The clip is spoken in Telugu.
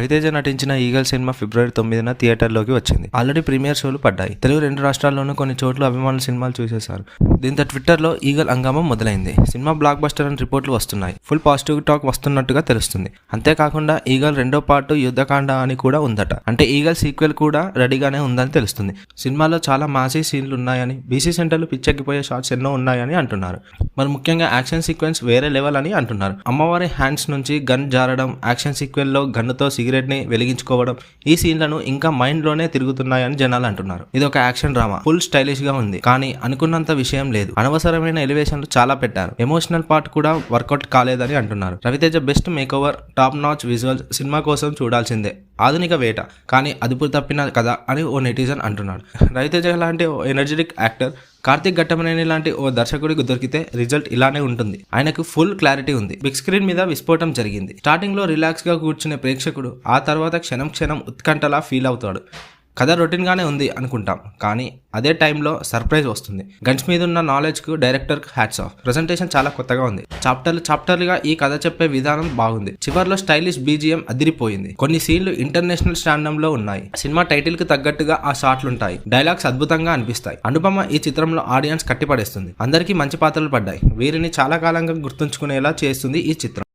రవితేజ నటించిన ఈగల్ సినిమా ఫిబ్రవరి తొమ్మిదిన థియేటర్లోకి వచ్చింది. ఆల్రెడీ ప్రీమియర్ షోలు పడ్డాయి. తెలుగు రెండు రాష్ట్రాల్లోనూ కొన్ని చోట్ల అభిమానుల సినిమాలు చూసేశారు. దీంతో ట్విట్టర్లో ఈగల్ అంగామం మొదలైంది. సినిమా బ్లాక్ బస్టర్ అని రిపోర్ట్లు వస్తున్నాయి. ఫుల్ పాజిటివ్ టాక్ వస్తున్నట్టుగా తెలుస్తుంది. అంతేకాకుండా ఈగల్ రెండో పార్ట్ యుద్ధకాండ అని కూడా ఉందట. అంటే ఈగల్ సీక్వెల్ కూడా రెడీగానే ఉందని తెలుస్తుంది. సినిమాలో చాలా మాసీ సీన్లు ఉన్నాయని బీసీ సెంటర్లు పిచ్చెక్కిపోయే షాట్స్ ఎన్నో ఉన్నాయని అంటున్నారు. మరి ముఖ్యంగా యాక్షన్ సీక్వెన్స్ వేరే లెవెల్ అని అంటున్నారు. అమ్మవారి హ్యాండ్స్ నుంచి గన్ జారడం యాక్షన్ సీక్వెల్లో గన్నుతో సిగరెట్ సిగరెట్ని వెలిగించుకోవడం ఈ సీన్లను ఇంకా మైండ్లోనే తిరుగుతున్నాయని జనాలు అంటున్నారు. ఇది ఒక యాక్షన్ డ్రామా. ఫుల్ స్టైలిష్గా ఉంది. కానీ అనుకున్నంత విషయం లేదు. అనవసరమైన ఎలివేషన్లు చాలా పెట్టారు. ఎమోషనల్ పార్ట్ కూడా వర్కౌట్ కాలేదని అంటున్నారు. Ravi Teja best makeover top notch visuals cinema కోసం చూడాల్సిందే. ఆధునిక వేట. కానీ అదుపు తప్పిన కథ అని ఓ నెటిజన్ అంటున్నాడు. రవితేజ లాంటి ఓ ఎనర్జెటిక్ యాక్టర్ కార్తిక్ ఘట్టమనేని లాంటి ఓ దర్శకుడికి దొరికితే రిజల్ట్ ఇలానే ఉంటుంది. ఆయనకు ఫుల్ క్లారిటీ ఉంది. బిగ్ స్క్రీన్ మీద విస్ఫోటం జరిగింది. స్టార్టింగ్లో రిలాక్స్గా కూర్చునే ప్రేక్షకుడు ఆ తర్వాత క్షణం క్షణం ఉత్కంఠలా ఫీల్ అవుతాడు. కథ రొటీన్గానే ఉంది అనుకుంటాం కానీ అదే టైంలో సర్ప్రైజ్ వస్తుంది. గన్స్ మీద ఉన్న నాలెడ్జ్కు డైరెక్టర్ హ్యాట్స్ ఆఫ్ ప్రెజెంటేషన్ చాలా కొత్తగా ఉంది. చాప్టర్లు చాప్టర్లుగా ఈ కథ చెప్పే విధానం బాగుంది. చివర్లో స్టైలిష్ బీజిఎం అదిరిపోయింది. కొన్ని సీన్లు ఇంటర్నేషనల్ స్టాండమ్లో ఉన్నాయి సినిమా టైటిల్కి తగ్గట్టుగా ఆ షాట్లు ఉంటాయి డైలాగ్స్ అద్భుతంగా అనిపిస్తాయి. అనుపమ ఈ చిత్రంలో ఆడియన్స్ కట్టిపడేస్తుంది. అందరికీ మంచి పాత్రలు పడ్డాయి. వీరిని చాలా కాలంగా గుర్తుంచుకునేలా చేస్తుంది ఈ చిత్రం.